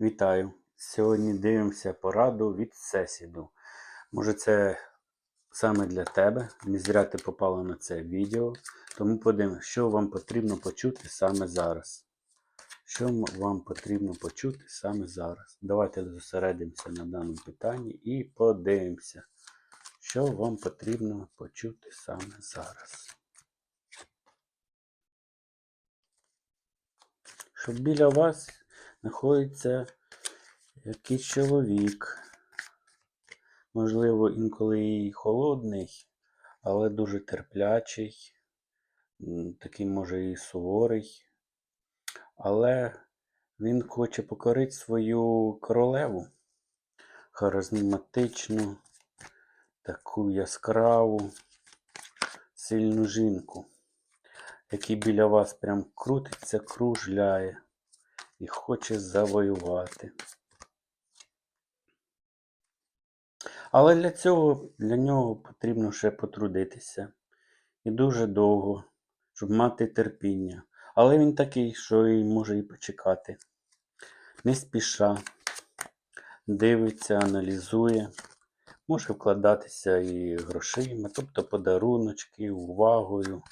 Вітаю! Сьогодні дивимося пораду від Сесіду. Може, це саме для тебе. Не зря ти попала на це відео. Тому подивимося, що вам потрібно почути саме зараз. Що вам потрібно почути саме зараз? Давайте зосередимося на даному питанні і подивимося, що вам потрібно почути саме зараз. Щоб біля вас знаходиться якийсь чоловік. Можливо, інколи і холодний, але дуже терплячий, такий може і суворий. Але він хоче покорити свою королеву, харизматичну, таку яскраву, сильну жінку, який біля вас прям крутиться, кружляє і хоче завоювати. Але для цього для нього потрібно ще потрудитися. І дуже довго, щоб мати терпіння. Але він такий, що і може і почекати. Не спіша, дивиться, аналізує, може вкладатися і грошима, тобто подаруночки, увагою,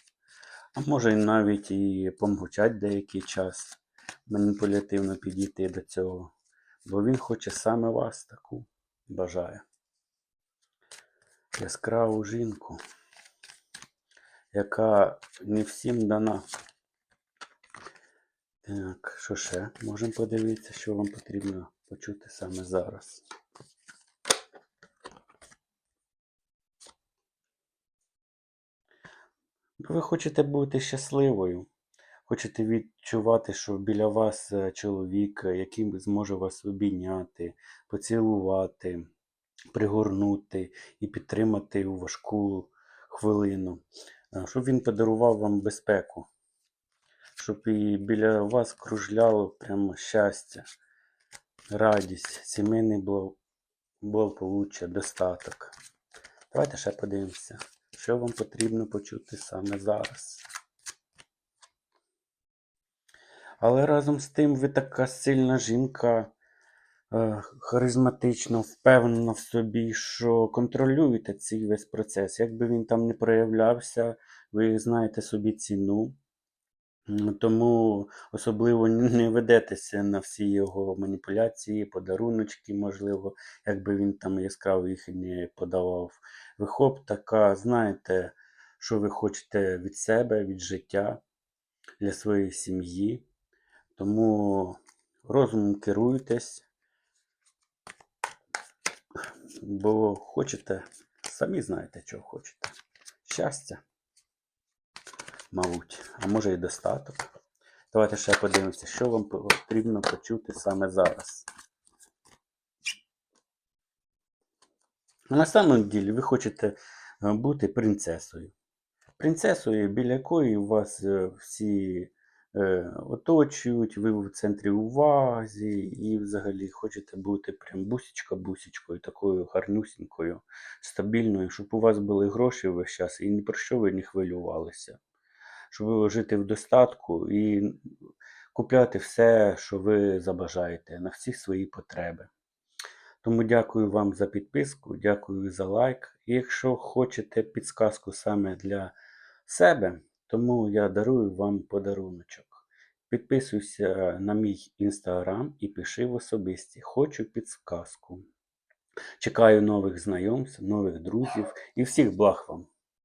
а може навіть і помовчать деякий час, маніпулятивно підійти до цього. Бо він хоче саме вас таку бажає яскраву жінку, яка не всім дана. Так, що ще? Можемо подивитися, що вам потрібно почути саме зараз. Ви хочете бути щасливою, хочете відчувати, що біля вас е, чоловік, е, який зможе вас обійняти, поцілувати, пригорнути і підтримати у важку хвилину, Е, щоб він подарував вам безпеку, щоб і біля вас кружляло прямо щастя, радість, сімейний благополуччя, достаток. Давайте ще подивимося, що вам потрібно почути саме зараз. Але разом з тим ви така сильна жінка, е, харизматично, впевнена в собі, що контролюєте цей весь процес. Як би він там не проявлявся, ви знаєте собі ціну. Тому особливо не ведетеся на всі його маніпуляції, подаруночки, можливо, якби він там яскраво їх не подавав. Ви хоп, така, знаєте, що ви хочете від себе, від життя, для своєї сім'ї. Тому розумом керуйтесь, бо хочете, самі знаєте, чого хочете. Щастя, мабуть, а може і достаток. Давайте ще подивимося, що вам потрібно почути саме зараз. На самом ділі ви хочете е, бути принцесою. Принцесою, біля якої у вас е, всі оточують, ви в центрі уваги і взагалі хочете бути прям бусічка-бусічкою, такою гарнюсінькою, стабільною, щоб у вас були гроші весь час і ні про що ви не хвилювалися. Щоб жити в достатку і купляти все, що ви забажаєте, на всі свої потреби. Тому дякую вам за підписку, дякую за лайк. І якщо хочете підсказку саме для себе, тому я дарую вам подаруночок. Підписуйся на мій інстаграм і пиши в особисті. Хочу підсказку. Чекаю нових знайомств, нових друзів і всіх благ вам!